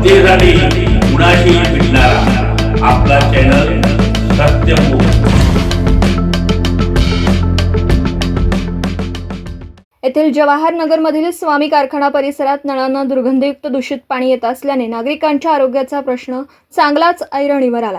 जनतेसाठी कुणाशी भेटणारा आपला चॅनल सत्यमुख येथील जवाहर नगरमधील स्वामी कारखाना परिसरात नळांना दुर्गंधयुक्त दूषित पाणी येत असल्याने नागरिकांच्या आरोग्याचा प्रश्न चांगलाच ऐरणीवर आला.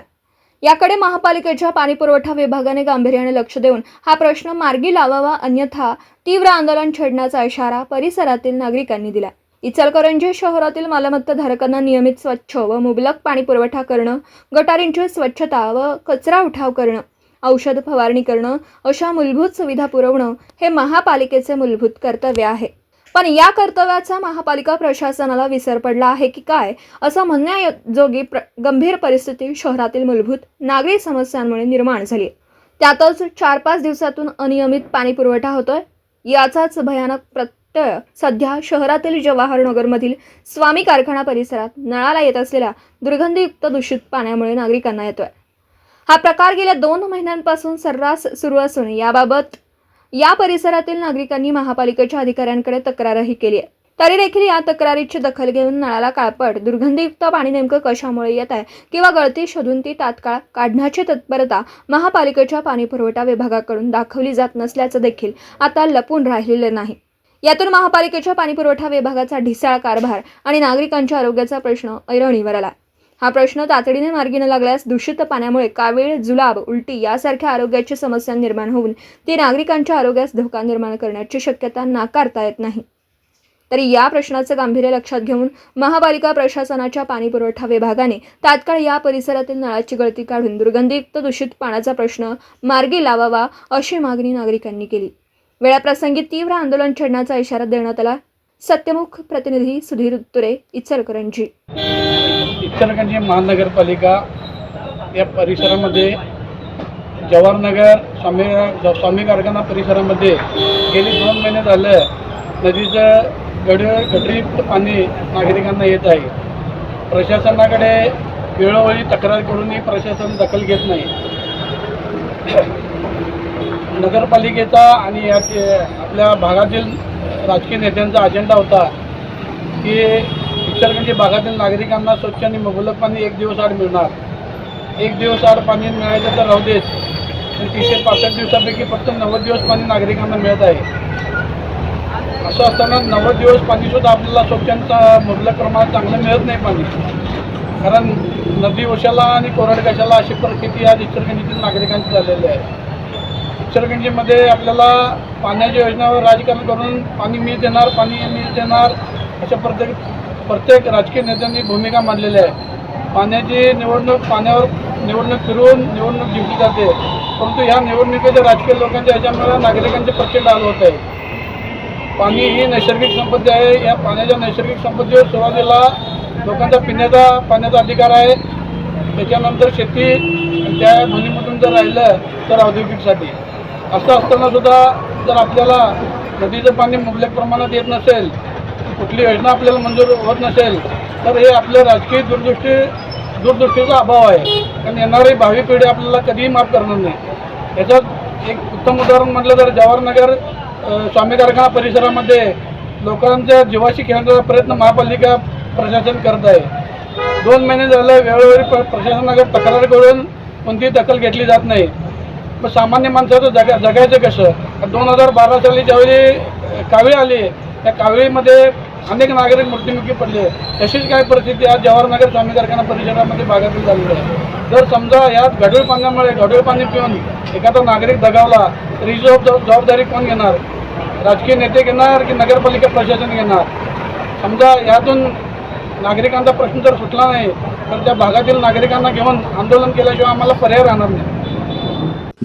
याकडे महापालिकेच्या पाणीपुरवठा विभागाने गांभीर्याने लक्ष देऊन हा प्रश्न मार्गी लावावा अन्यथा तीव्र आंदोलन छेडण्याचा इशारा परिसरातील नागरिकांनी दिला. इचलकरंजी शहरातील मालमत्ता धारकांना नियमित स्वच्छ व मुबलक पाणी पुरवठा करणं गटारींची स्वच्छता व कचरा उठाव करणं औषध फवारणी करणं अशा मूलभूत सुविधा पुरवणं हे महापालिकेचे मूलभूत कर्तव्य आहे पण या कर्तव्याचा महापालिका प्रशासनाला विसर पडला आहे की काय असं म्हणण्याजोगी प्र गंभीर परिस्थिती शहरातील मूलभूत नागरी समस्यांमुळे निर्माण झाली आहे. त्यातच चार पाच दिवसातून अनियमित पाणी पुरवठा होतोय याचाच भयानक प्र तळ सध्या शहरातील जवाहरनगरमधील स्वामी कारखाना परिसरात नळाला येत असलेल्या दुर्गंधीयुक्त दूषित पाण्यामुळे नागरिकांना येतोय. हा प्रकार गेल्या दोन महिन्यांपासून सर्रास सुरू असून याबाबत या परिसरातील नागरिकांनी महापालिकेच्या अधिकाऱ्यांकडे तक्रारही केली आहे. तरी देखील या तक्रारीची दखल घेऊन नळाला काळपट दुर्गंधीयुक्त पाणी नेमकं कशामुळे येत आहे किंवा गळती शोधून ती तात्काळ काढण्याची तत्परता महापालिकेच्या पाणीपुरवठा विभागाकडून दाखवली जात नसल्याचं देखील आता लपून राहिलेलं नाही. यातून महापालिकेच्या पाणीपुरवठा विभागाचा ढिसाळ कारभार आणि नागरिकांच्या आरोग्याचा प्रश्न ऐरणीवर आला. हा प्रश्न तातडीने मार्गी न लागल्यास दूषित पाण्यामुळे कावीळ जुलाब उलटी यासारख्या आरोग्याची समस्या निर्माण होऊन ती नागरिकांच्या आरोग्यास धोका निर्माण करण्याची शक्यता नाकारता येत नाही. तरी या प्रश्नाचं गांभीर्य लक्षात घेऊन महापालिका प्रशासनाच्या पाणीपुरवठा विभागाने तात्काळ या परिसरातील नळाची गळती काढून दुर्गंधीयुक्त दूषित पाण्याचा प्रश्न मार्गी लावावा अशी मागणी नागरिकांनी केली. वेळाप्रसंगी तीव्र आंदोलन छेडण्याचा इशारा देण्यात आला. सत्यमुख प्रतिनिधी सुधीर तुरे इचलकरंजी. इचलकरंजी महानगरपालिका या परिसरामध्ये जवाहरनगर स्वामी स्वामी कारखाना परिसरामध्ये गेली दोन महिने झालं नदीचं गड गटरीयुक्त पाणी नागरिकांना येत आहे. प्रशासनाकडे वेळोवेळी तक्रार करूनही प्रशासन दखल घेत नाही. नगरपालिकेचा आणि या आपल्या भागातील राजकीय नेत्यांचा अजेंडा होता की इचलकरंजी भागातील नागरिकांना स्वच्छ आणि मुबलक पाणी एक दिवस आड मिळणार. एक दिवस आड पाणी मिळायचं तर राहू देत. तीनशे पासष्ट दिवसापैकी फक्त नव्वद दिवस पाणी नागरिकांना मिळत आहे. असं असताना नव्वद दिवस पाणीसुद्धा आपल्याला स्वच्छांचा मुबलक प्रमाणात चांगलं मिळत नाही पाणी. कारण नदी ओशाला आणि कोरड कशाला अशी परिस्थिती आज इचलकरंजीतील नागरिकांची झालेली आहे. इचलकरंजीमध्ये आपल्याला पाण्याच्या योजनावर राजकारण करून पाणी मी देणार पाणी मी देणार अशा प्रत्येक प्रत्येक राजकीय नेत्यांनी भूमिका मांडलेली आहे. पाण्याची निवडणूक पाण्यावर निवडणूक फिरवून निवडणूक जिंकली जाते. परंतु ह्या निवडणुकीच्या राजकीय लोकांच्या ह्याच्यामुळे नागरिकांचे प्रचंड हाल होत आहे पाणी ही नैसर्गिक संपत्ती आहे. या पाण्याच्या नैसर्गिक संपत्तीवर सुरुवातीला लोकांचा पिण्याचा पाण्याचा अधिकार आहे. त्याच्यानंतर शेती त्या दोन्हीमधून जर राहिलं तर औद्योगिकसाठी. असं असताना सुद्धा जर आपल्याला नदीचं पाणी मुबलक प्रमाणात येत नसेल कुठली योजना आपल्याला मंजूर होत नसेल तर हे आपलं राजकीय दूरदृष्टी दूरदृष्टीचा अभाव आहे. कारण येणारी भावी पिढी आपल्याला कधीही माफ करणार नाही. याच्यात एक उत्तम उदाहरण म्हटलं तर जवाहरनगर स्वामी कारखाना परिसरामध्ये लोकांच्या जीवाशी खेळण्याचा प्रयत्न महापालिका प्रशासन करत आहे. दोन महिने झालं वेळोवेळी प्रशासनाकडे तक्रार करून कोणतीही दखल घेतली जात नाही. मग सामान्य माणसाचं जगा जगायचं कसं? दोन हजार बारा साली ज्यावेळी कावळी आली त्या कावळीमध्ये अनेक नागरिक मृत्युमुखी पडले. तशीच काय परिस्थिती आज जवाहरनगर स्वामी कारखाना परिसरामध्ये भागातील झालेली आहे. जर समजा यात गढूळ पाण्यामुळे गढूळ पाणी पिऊन एखादा नागरिक दगावला तर ही जबाब जबाबदारी कोण घेणार? राजकीय नेते घेणार की नगरपालिका प्रशासन घेणार? समजा यातून नागरिकांचा प्रश्न जर सुटला नाही तर त्या भागातील नागरिकांना घेऊन आंदोलन केल्याशिवाय आम्हाला पर्याय राहणार नाही.